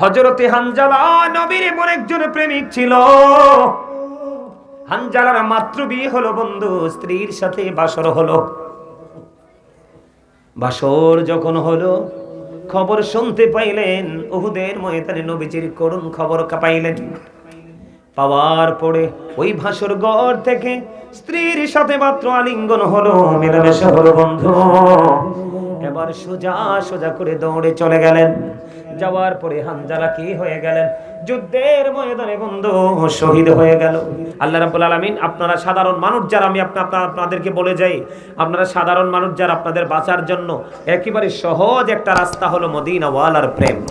হজরতে হানজালা, নবীর এমন একজন প্রেমিক ছিল। হানজালার মাত্র বিয়ে হলো বন্ধু, স্ত্রীর সাথে বাসর হলো। বাসর যখন হলো, খবর শুনতে পাইলেন, উহুদের ময়দানে নবীজির করুণ খবর পাইলেন পাওয়ার পরে ওই ভাসর গড় থেকে স্ত্রীর সাথে মাত্র আলিঙ্গন হলো, মেলামেশা হলো বন্ধু। এবার সোজা সোজা করে দৌড়ে চলে গেলেন। যাওয়ার পরে হানজালা কি হয়ে গেলেন? যুদ্ধের ময়দানে বন্ধু, শহীদ হয়ে গেল। আল্লাহ রাব্বুল আলামিন, আপনারা সাধারণ মানুষ যারা, আমি আপনা, আপনা- আপনাদেরকে বলে যাই, আপনারা সাধারণ মানুষ যারা আপনাদের বাঁচার জন্য একেবারে সহজ একটা রাস্তা হলো মদিনা ওয়ালার প্রেম।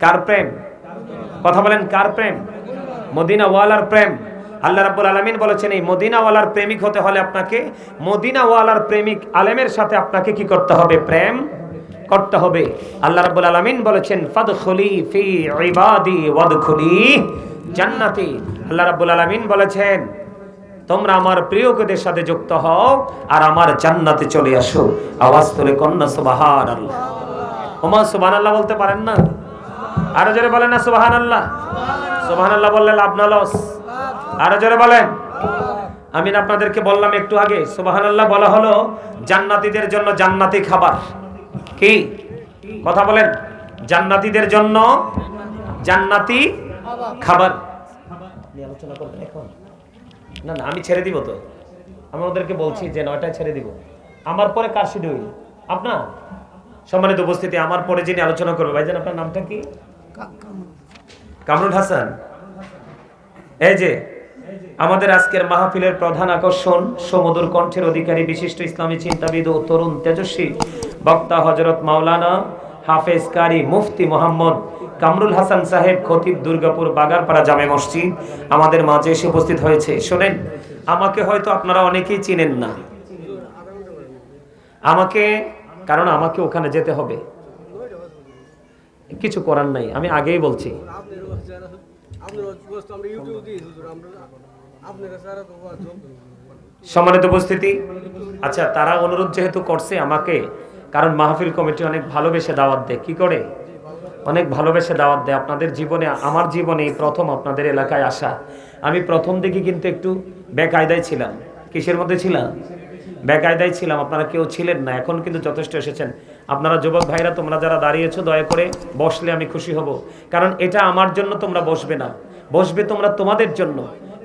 কার প্রেম? কথা বলেন, কার প্রেম? মদিনা ওয়ালার প্রেম। আল্লাহ রাব্বুল আলামিন বলেছেন, এই মদিনা ওয়ালার প্রেমিক হতে হলে আপনাকে মদিনা ওয়ালার প্রেমিক আলেমের সাথে আপনাকে কি করতে হবে? প্রেম করতে হবে। আল্লাহ রাব্বুল আলামিন বলেছেন, ফাদখুলি ফি ইবাদি ওয়াদখুলি জান্নাতি। আল্লাহ রাব্বুল আলামিন বলেছেন, তোমরা আমার প্রিয়কদের সাথে যুক্ত হও আর আমার জান্নাতে চলে আসো। আওয়াজ তুলে কন্যা, সুবহানাল্লাহ। ওমা, সুবহানাল্লাহ বলতে পারেন না? আরও জোরে বলেন না, সুবহানাল্লাহ। সুবহানাল্লাহ বললে লাভ না, লস। আরও জোরে বলেন। আমি না আপনাদেরকে বললাম একটু আগে সুবহানাল্লাহ বলা হলো জান্নাতীদের জন্য জান্নাতি খাবার। কি? কথা বলেন। জান্নাতীদের জন্য জান্নাতি খাবার। আলোচনা করবেন এখন? না না আমি ছেড়ে দিব তো। আমি ওদেরকে বলছি যে নয়টায় ছেড়ে দিব। আমার পরে কার শিডিউল আপনার? সম্মানিত উপস্থিতি আমার পরে যিনি আলোচনা করবে ভাইজান আপনার নামটা কি? কামরুল হাসান। এই যে আমাদের আজকের মাহফিলের প্রধান আকর্ষণ সমুদর কণ্ঠের অধিকারী বিশিষ্ট ইসলামী চিন্তাবিদ ও তরুণ তেজস্বী বক্তা হজরত মাওলানা হাফেজ কারি মুফতি মোহাম্মদ কামরুল হাসান সাহেব খতিব দুর্গাপুর বাগারপাড়া জামে মসজিদ আমাদের মাঝে এসে উপস্থিত হয়েছে। শোনেন, আমাকে হয়তো আপনারা অনেকেই চিনেন না। আমাকে, কারণ আমাকে ওখানে যেতে হবে। কিছু করার নাই, আমি আগেই বলছি। সম্মানিত উপস্থিতি। আচ্ছা তারা অনুরোধ যেহেতু করছে আমাকে, কারণ মাহফিল কমিটি অনেক ভালোবেসে দাওয়াত দেয়। কি করে? অনেক ভালোবেসে দাওয়াত দেয়। আপনাদের জীবনে, আমার জীবনে প্রথম আপনাদের এলাকায় আসা। আমি প্রথম দিকে কিন্তু একটু বেকায়দায় ছিলাম। কিসের মধ্যে ছিলাম? বেকায়দায় ছিলাম, আপনারা কেউ ছিলেন না, এখন কিন্তু যথেষ্ট এসেছেন। আপনারা যুবক ভাইরা, তোমরা যারা দাঁড়িয়েছো, দয়া করে বসলে আমি খুশি হব। কারণ এটা আমার জন্য তোমরা বসবে না। বসবে তোমরা তোমাদের জন্য।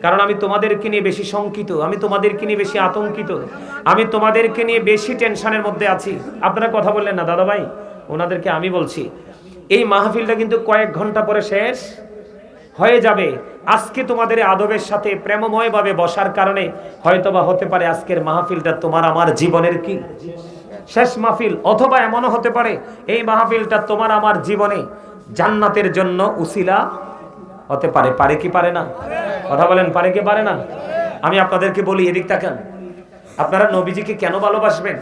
কারণ আমি তোমাদেরকে নিয়ে বেশি শঙ্কিত, আমি তোমাদেরকে নিয়ে বেশি আতঙ্কিত, আমি তোমাদেরকে নিয়ে বেশি টেনশনের মধ্যে আছি। আপনারা কথা বললেন না দাদা ভাই ওনাদেরকে আমি বলছি, এই মাহফিলটা কিন্তু কয়েক ঘণ্টা পরে শেষ হয়ে যাবে। আজকে তোমাদের আদবের সাথে প্রেমময়ভাবে বসার কারণে হয়তোবা হতে পারে আজকের মাহফিলটা তোমার আমার জীবনের কি? শেষ মাহফিল, অথবা এমনও হতে পারে এই মাহফিলটা তোমার আমার জীবনে জান্নাতের জন্য উসিলা হতে পারে। পারে কি পারে না? কথা বলেন, পারে কি পারে না? আমি আপনাদেরকে বলি, এদিক তাকান। আপনারা নবীজিকে কেন ভালোবাসবেন?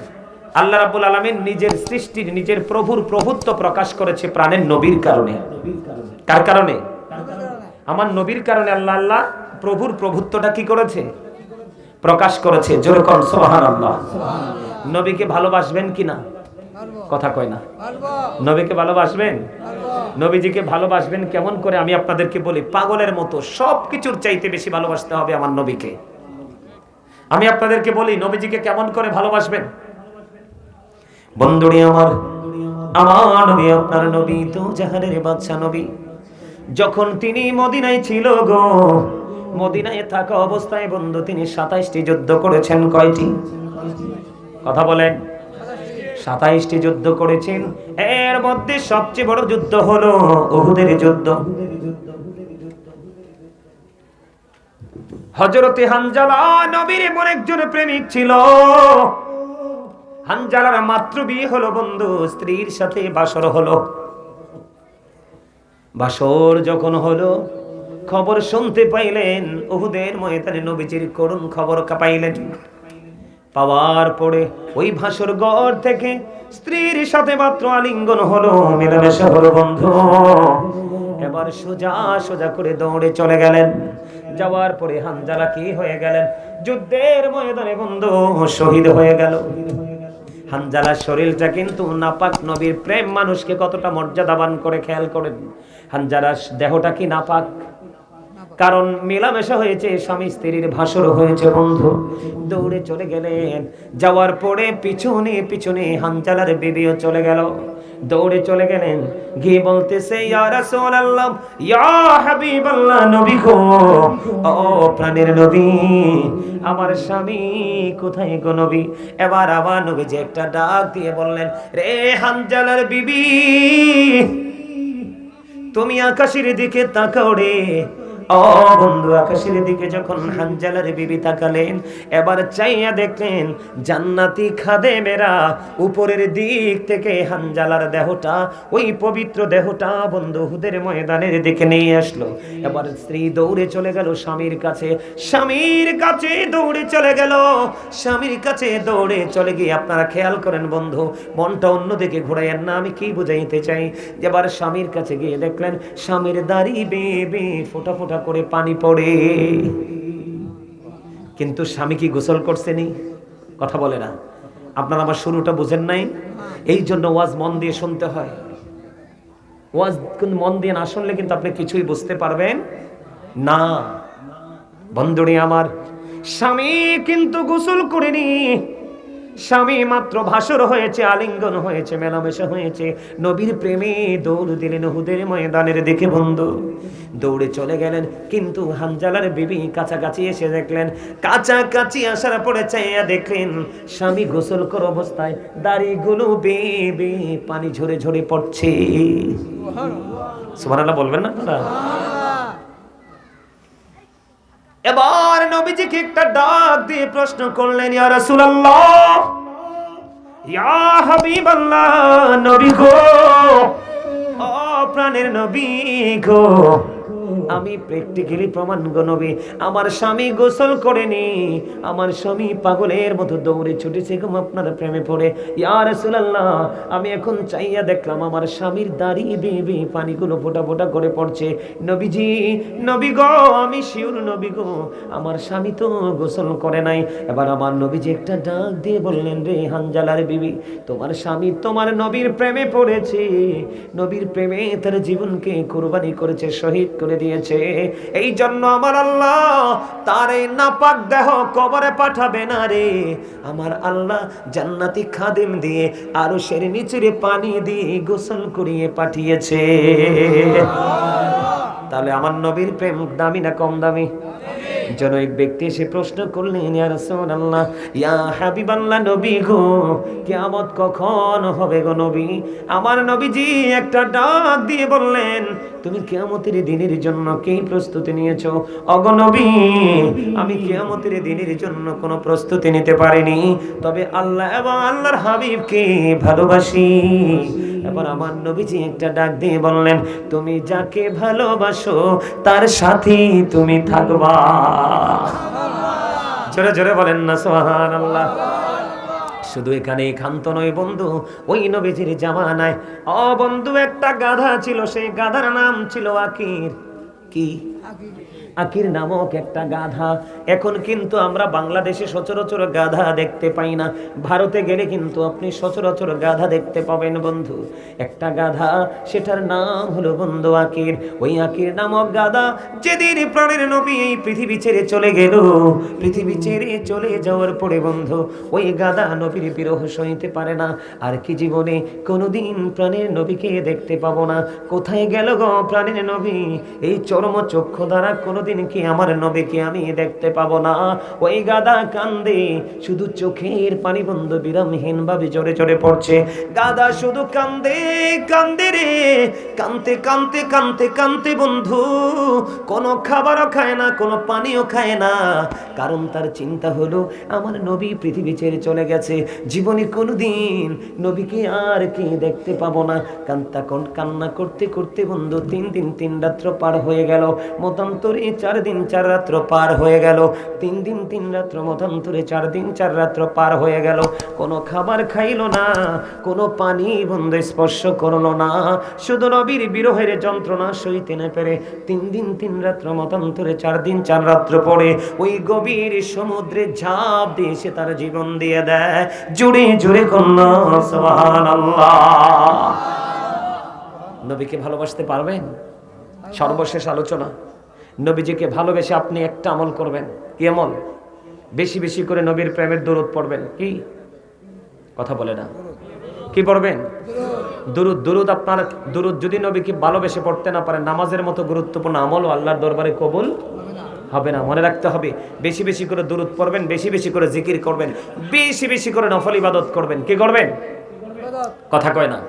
আল্লাহ রাব্বুল আলামিন নিজের সৃষ্টির, নিজের প্রভুর প্রভুত্ব প্রকাশ করেছে প্রাণের নবীর কারণে। কার কারণে? আমার নবীর কারণে আল্লাহ আল্লাহ প্রভুর প্রভুত্বটা কি করেছে? প্রকাশ করেছে। যেরকম সোহান আল্লাহ নবীকে ভালোবাসবেন কিনা কথা কয় না। নবীকে ভালোবাসবেন? নবীজিকে ভালোবাসবেন কেমন করে? আমি আপনাদেরকে বলি পাগলের মতো সব কিছুর চাইতে বেশি ভালোবাসতে হবে আমার নবীকে। আমি আপনাদেরকে বলি নবীজিকে কেমন করে ভালোবাসবেন? বন্ধুরি আমার আমার নবী আপনার নবী তো জাহানের বাদশা নবী। যখন তিনি মদিনায় ছিল গো, মদিনায় থাকা অবস্থায় বন্ধু, তিনি সাতাইশটি যুদ্ধ করেছেন। কয়টি? কথা বলেন। সাতাইশটি যুদ্ধ করেছেন। এর মধ্যে সবচেয়ে বড় যুদ্ধ হলো উহুদের যুদ্ধ। হজরতে হানজালা নবীর এমন একজন প্রেমিক ছিল। হানজালার মাত্র বিয়ে হলো বন্ধু, স্ত্রীর সাথে বাসর হলো। বাসর যখন হলো, খবর শুনতে পাইলেন, উহুদের ময়দানে নবীজির করুণ খবর পাইলেন পাওয়ার পরে ওই ভাসর গড় থেকে স্ত্রীর সাথে মাত্র আলিঙ্গন হলো মেলামেশা হলো বন্ধু। এবার সোজা সোজা করে দৌড়ে চলে গেলেন। যাওয়ার পরে হানজালা কি হয়ে গেলেন? যুদ্ধের ময়দানে বন্ধু শহীদ হয়ে গেল। হানজালার শরীরটা কিন্তু নাপাক নবীর প্রেম মানুষকে কতটা মর্যাদাবান করে খেয়াল করেন। হানজালার দেহটা কি নাপাক? কারণ মেলামেশা হয়েছে, স্বামী স্ত্রীর ভাসর হয়েছে বন্ধু। দৌড়ে চলে গেলেন। যাওয়ার পরে পিছনে পিছনে হানজালার বিবিও চলে গেল। দৌড়ে চলে গেলেন। গিয়ে বলতেছে, ইয়া রাসূলুল্লাহ, ইয়া প্রাণের নবী, আমার স্বামী কোথায় গো নবী? এবার আবার নবী যে একটা ডাক দিয়ে বললেন, রে হানজালার বিবি তুমি আকাশের দিকে তাকাও রে। ও বন্ধু আকাশের দিকে যখন হানজালার বিবি তাকালেন, এবার চাইয়া দেখলেন, জান্নাতি খাদে মেরা উপরের দিক থেকে হানজালার দেহটা, ওই পবিত্র দেহটা বন্ধু হুদের ময়দানের দিকে নিয়ে আসলো। এবার স্ত্রী দৌড়ে চলে গেল স্বামীর কাছে। স্বামীর কাছে দৌড়ে চলে গেল। স্বামীর কাছে দৌড়ে চলে গিয়ে আপনারা খেয়াল করেন বন্ধু, মনটা অন্যদিকে ঘুরাইয়েন না, আমি কি বুঝাইতে চাই? এবার স্বামীর কাছে গিয়ে দেখলেন, স্বামীর দাড়ি বেয়ে বেয়ে ফোটা ফোটা করে পানি পড়ে। কিন্তু স্বামী কি গোসল করছেনি? কথা বলে না। আপনারা আমার শুরুটা বুঝেন নাই। এই জন্য ওয়াজ মন দিয়ে শুনতে হয়। ওয়াজ মন দিয়ে না শুনলে কিন্তু আপনি কিছুই বুঝতে পারবেন না। বন্ধুরে আমার, স্বামী কিন্তু গোসল করেনি। স্বামী মাত্র ভাসর হয়েছে, আলিঙ্গন হয়েছে, মেলামেশা হয়েছে। নবীর প্রেমে দৌড় দিলেন হুদের ময়দানের দিকে বন্ধু। দৌড়ে চলে গেলেন, কিন্তু হানজালার বিবি কাছাকাছি এসে দেখলেন, কাছাকাছি আসার পরে চাইয়া দেখলেন, স্বামী গোসল কর অবস্থায় দাড়িগুলো বেয়ে পানি ঝরে ঝরে পড়ছে। সুবহানাল্লাহ বলবেন না আপনারা? এবার নবীজিকে একটা ডাক দিয়ে প্রশ্ন করলেন, ইয়া রাসূলুল্লাহ, ইয়া হাবিবাল্লাহ, নবী গো, ও প্রাণের নবী গো আমি প্র্যাকটিক্যালি প্রমাণ গো নবী, আমার স্বামী গোসল করেনি। আমার স্বামী পাগলের মতো দৌড়ে ছুটেছে গো আপনার প্রেমে পড়ে। ইয়া রাসূলুল্লাহ, আমি এখন চাইয়া দেখলাম আমার স্বামীর দাড়ি বেবে পানিগুলো ফোটা ফোটা করে পড়ছে। নবীজি, নবী গো, আমি শিওর নবী গো, আমার স্বামী তো গোসল করে নাই। এবার আমার নবীজি একটা ডাক দিয়ে বললেন, রে হানজালার বিবি, তোমার স্বামী তোমার নবীর প্রেমে পড়েছে। নবীর প্রেমে তার জীবনকে কোরবানি করেছে, শহীদ করে দিয়েছে। এই জন্য আমার আল্লাহ তার এই নাপাক দেহ কবরে পাঠাবে না রে। আমার আল্লাহ জান্নাতি খাদিম দিয়ে আরও সের নিচের পানি দিয়ে গোসল করিয়ে পাঠিয়েছে। তাহলে আমার নবীর প্রেম দামি না কম দামি? জনৈক ব্যক্তি এসে প্রশ্ন করলেন নবী গো, কিয়ামত কখন হবে গো নবী? আমার নবীজি একটা ডাক দিয়ে বললেন, তুমি কিয়ামতের দিনের জন্য কি প্রস্তুতি নিয়েছো? অগো নবী, আমি কিয়ামতের দিনের জন্য কোনো প্রস্তুতি নিতে পারিনি। তবে আল্লাহ এবং আল্লাহর হাবিবকে ভালোবাসি। এবার আমার নবীজি একটা ডাক দিয়ে বললেন তুমি যাকে ভালোবাসো তার সাথে তুমি থাকবা। জোরে জোরে বলেন না সোহান আল্লাহ শুধু এখানে ক্ষান্ত নয় বন্ধু ওই নবীজির জামানায়। অ বন্ধু একটা গাধা ছিল সেই গাধার নাম ছিল আকির। কি? আকির নামক একটা গাধা। এখন কিন্তু আমরা বাংলাদেশে সচরাচর গাধা দেখতে পাই না। ভারতে গেলে কিন্তু আপনি সচরাচর গাধা দেখতে পাবেন বন্ধু। একটা গাধা, সেটার নাম হলো বন্ধু আকির। ওই আকির নামক গাধা যেদিন প্রাণের নবী এই পৃথিবী ছেড়ে চলে গেল, পৃথিবী ছেড়ে চলে যাওয়ার পরে বন্ধু, ওই গাধা নবীর বিরহ সইতে পারে না। আর কি জীবনে কোনোদিন প্রাণের নবীকে দেখতে পাবো না। কোথায় গেল গো প্রাণের নবী? এই চরম চক্ষু দ্বারা কোনোদিন কি আমার নবীকে আমি দেখতে পাবো না? ওই গাদা কান্দে শুধু চোখের পানি বন্ধ বিরামহীন ভাবে জোরে জোরে পড়ছে। গাদা শুধু কান্দে কান্দে রে। কানতে কানতে কানতে কানতে বন্ধু, কোনো খাবারও খায় না, কোনো পানিও খায় না। কারণ তার চিন্তা হলো, আমার নবী পৃথিবী ছেড়ে চলে গেছে। জীবনে কোনোদিন নবীকে আর কি দেখতে পাবো না। কান্তা কোন- কান্না করতে করতে বন্ধু, তিন দিন, তিন রাত্র পার হয়ে গেল। মতান্তরে চার দিন চার রাত্র পার হয়ে গেল। তিন দিন তিন রাত্র মতান্তরে চার দিন চার রাত্র পার হয়ে গেল। কোনো খাবার খাইলো না, কোনো পানি বন্ধ স্পর্শ করল না। শুধু নবীর বিরহের যন্ত্রণা সইতে না পেরে তিন দিন তিন রাত্র মতান্তরে চার দিন চার রাত্র পরে ওই গভীর সমুদ্রে ঝাঁপ দিয়ে সে তার জীবন দিয়ে দেয়। জুড়ে জুড়ে কন্যা নবীকে ভালোবাসতে পারবেন? সর্বশেষ আলোচনা। নবীজিকে ভালোবেসে আপনি একটা আমল করবেন। কি আমল? বেশি বেশি করে নবীর প্রেমের দূরত পড়বেন। কি? কথা বলে না। কি পড়বেন? দুরুদ দুরুদ আপনার, দুরুদ যদি নবীকে ভালোবেসে পড়তে না পারেন, নামাজের মতো গুরুত্বপূর্ণ আমল ও আল্লাহর দরবারে কবুল হবে না। মনে রাখতে হবে, বেশি বেশি করে দুরুদ পড়বেন, বেশি বেশি করে জিকির করবেন, বেশি বেশি করে নফল ইবাদত করবেন। কি করবেন? কথা কয় না।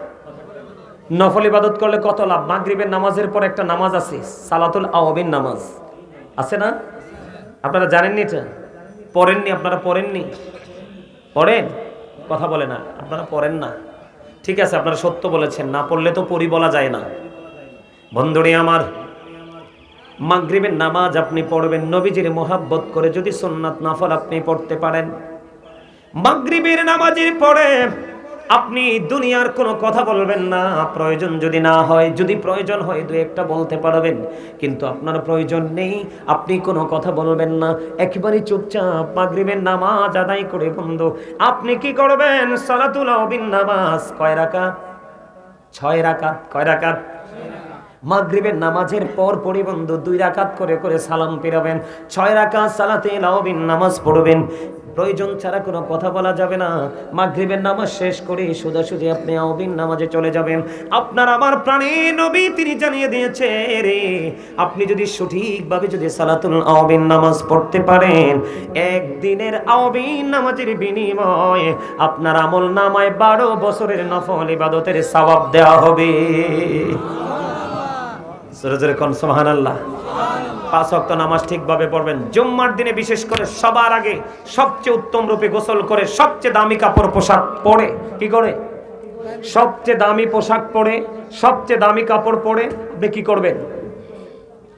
নফল ইবাদত করলে কত লাভ? মাগরিবের নামাজের পর একটা নামাজ আছে, সালাতুল আওয়াবিন নামাজ। আছে না? আপনারা জানেননি এটা? পড়েননি, আপনারা পড়েননি? পড়েন? কথা বলে না, আপনারা পড়েন না। ঠিক আছে, আপনারা সত্য বলেছেন, না পড়লে তো পড়ি বলা যায় না। বন্ধুরে আমার, মাগরিবের নামাজ আপনি পড়বেন, নবীজির মোহাব্বত করে যদি সুন্নাত নাফল আপনি পড়তে পারেন। মাগরিবের নামাজের পরে আপনি দুনিয়ার কোনো কথা বলবেন না। প্রয়োজন যদি না হয়, যদি প্রয়োজন হয়, দু একটা বলতে পারবেন। কিন্তু আপনার প্রয়োজন নেই, আপনি কোনো কথা বলবেন না। একেবারে চুপচাপ মাগরিবের নামাজ আদায় করে বন্ধু, আপনি কি করবেন? সালাতুল আবিন নামাজ। কয় রাকাত? ছয় রাকাত। কয় রাকাত? মাগরিবের নামাজের পর পরই বন্ধু, দুই রাকাত করে করে সালাম পেরাবেন ছয় রাকাত সালাতে লাউবিন নামাজ পড়বেন। প্রয়োজন ছাড়া কোনো কথা বলা যাবে না। মাগরিবের নামাজ শেষ করে সোজাসুজি আপনি আউবিন নামাজে চলে যাবেন। আপনার আমার প্রাণে নবী তিনি জানিয়ে দিয়েছে রে, আপনি যদি সঠিকভাবে যদি সালাতুল আওবিন নামাজ পড়তে পারেন, একদিনের আওবিন নামাজের বিনিময়ে আপনার আমল নামায় বারো বছরের নফল ইবাদতের সওয়াব দেওয়া হবে। জোরে জোরে আল্লাহ পাঁচ ওয়াক্ত নামাজ ঠিকভাবে পড়বেন। জুম্মার দিনে বিশেষ করে সবার আগে সবচেয়ে উত্তম রূপে গোসল করে সবচেয়ে দামি কাপড় পোশাক পরে। কি করে? সবচেয়ে দামি পোশাক পরে, সবচেয়ে দামি কাপড় পরে আপনি কি করবেন?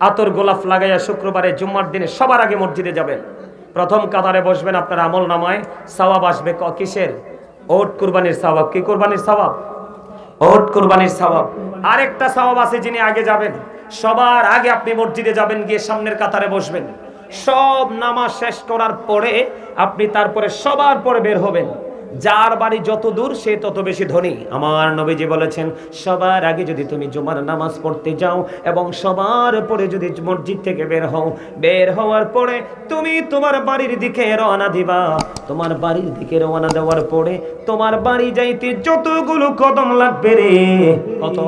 আতর গোলাপ লাগাইয়া শুক্রবারে জুম্মার দিনে সবার আগে মসজিদে যাবেন। প্রথম কাতারে বসবেন আপনার আমল নামায়, সওয়াব আসবে কিসের? ওট কুরবানির সওয়াব। কি কুরবানির সওয়াব? ওট কুরবানির সওয়াব। আরেকটা সওয়াব আছে যিনি আগে যাবেন। সবার আগে আপনি মসজিদে যাবেন, গিয়ে সামনের কাতারে বসবেন। সব নামাজ শেষ করার পরে আপনি তারপরে সবার পরে বের হবেন। যার বাড়ি যত দূর, সে তত বেশি ধনী। আমার নবীজি বলেছেন, সবার আগে যদি তুমি জুমার নামাজ পড়তে যাও এবং সবার পরে যদি মসজিদ থেকে বের হও, বের হওয়ার পরে তুমি তোমার বাড়ির দিকে রওনা দিবা। তোমার বাড়ির দিকে রওনা দেওয়ার পরে তোমার বাড়ি যাইতে যতগুলো কদম লাগবে রে। কত?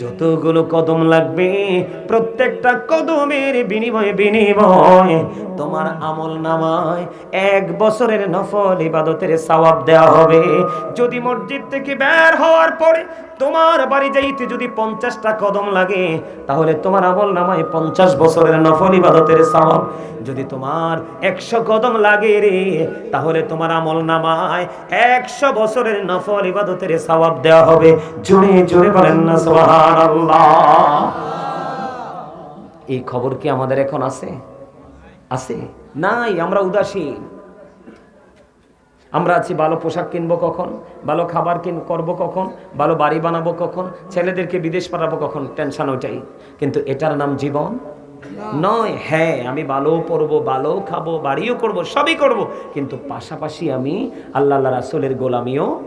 যতগুলো কদম লাগবে, প্রত্যেকটা কদমের বিনিময়ে বিনিময়। তোমার আমল নামায় এক বছরের নফল ইবাদতের সওয়াব দেওয়া হবে। যদি মসজিদ থেকে বের হওয়ার পরে তোমার বাড়ি যাইতে যদি পঞ্চাশটা কদম লাগে, তাহলে তোমার আমল নামায় পঞ্চাশ বছরের নফল ইবাদতের সওয়াব। যদি তোমার একশো কদম লাগে রে, তাহলে তোমার আমল নামায় একশো বছরের নফল ইবাদতের সওয়াব দেওয়া হবে। জুড়ে জুড়ে বলেন না এই খবর কি আমাদের এখন আছে? আছে? নাই, আমরা উদাসীন। আমরা আছি, ভালো পোশাক কিনবো কখন? ভালো খাবার কিন, করব কখন? ভালো বাড়ি বানাবো কখন? ছেলেদেরকে বিদেশ পাঠাবো কখন? টেনশন ওইটাই। কিন্তু এটার নাম জীবন? নয়। হ্যাঁ আমি ভালো পড়ব ভালো খাব, বাড়িও করব, সবই করব। কিন্তু পাশাপাশি আমি আল্লাহ রাসুলের গোলামিও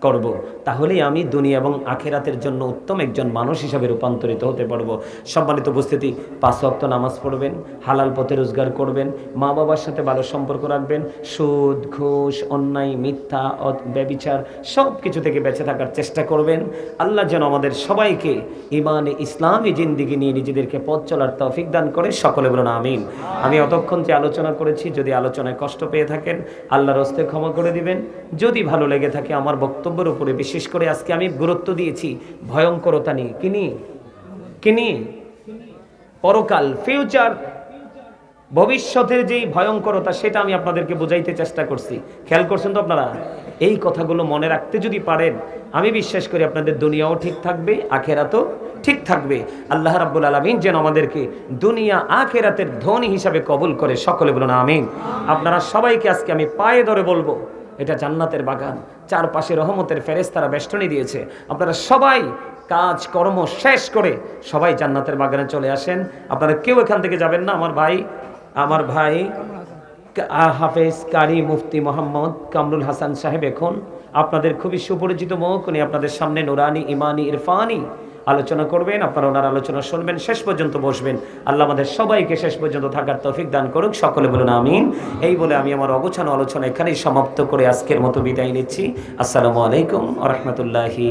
করব। তাহলেই আমি দুনিয়া এবং আখেরাতের জন্য উত্তম একজন মানুষ হিসাবে রূপান্তরিত হতে পারব। সম্মানিত উপস্থিতি, পাঁচ ওয়াক্ত নামাজ পড়বেন, হালাল পথে রোজগার করবেন মা বাবার সাথে ভালো সম্পর্ক রাখবেন, সুদ, ঘুষ, অন্যায়, মিথ্যা ব্যভিচার সব কিছু থেকে বেঁচে থাকার চেষ্টা করবেন। আল্লাহ যেন আমাদের সবাইকে ইমানে ইসলামী জিন্দিগি নিয়ে নিজেদেরকে পথ চলার তৌফিক দান করে। সকলে বলুন আমিন। আমি অতক্ষণ যে আলোচনা করেছি, যদি আলোচনায় কষ্ট পেয়ে থাকেন, আল্লাহর হস্তে ক্ষমা করে দিবেন। যদি ভালো লেগে থাকে, আমার বক্তব্যের উপরে, বিশেষ করে আজকে আমি গুরুত্ব দিয়েছি ভয়ঙ্করতা নিয়ে। কিনি নিয়ে? কি নিয়ে? পরকাল ফিউচার ভবিষ্যতের যেই ভয়ঙ্করতা, সেটা আমি আপনাদেরকে বোঝাইতে চেষ্টা করছি। খেয়াল করছেন তো আপনারা? এই কথাগুলো মনে রাখতে যদি পারেন, আমি বিশ্বাস করি আপনাদের দুনিয়াও ঠিক থাকবে, আখেরাতও ঠিক থাকবে। আল্লাহ রাব্বুল আলামিন যেন আমাদেরকে দুনিয়া আখেরাতের ধনী হিসাবে কবুল করে। সকলে বলুন, আমিন। আপনারা সবাইকে আজকে আমি পায়ে ধরে বলব এটা জান্নাতের বাগান। চারপাশে রহমতের ফেরেস তারা বেষ্টনী দিয়েছে। আপনারা সবাই কাজ, কর্ম শেষ করে সবাই জান্নাতের বাগানে চলে আসেন। আপনারা কেউ এখান থেকে যাবেন না, আমার ভাই। আমার ভাই হাফেজ কারি মুফতি মোহাম্মদ কামরুল হাসান সাহেব এখন। আপনাদের খুবই সুপরিচিত মুখ, উনি আপনাদের সামনে নুরানি, ইমানি, ইরফানি আলোচনা করবেন, আপনারা ওনার আলোচনা শুনবেন, শেষ পর্যন্ত বসবেন। আল্লাহ আমাদের সবাইকে শেষ পর্যন্ত থাকার তৌফিক দান করুক, সকলে বলুন আমিন। এই বলে আমি আমার অগোছানো আলোচনা এখানেই সমাপ্ত করে আজকের মতো বিদায় নিচ্ছি। আসসালামু আলাইকুম আ রহমতুল্লাহি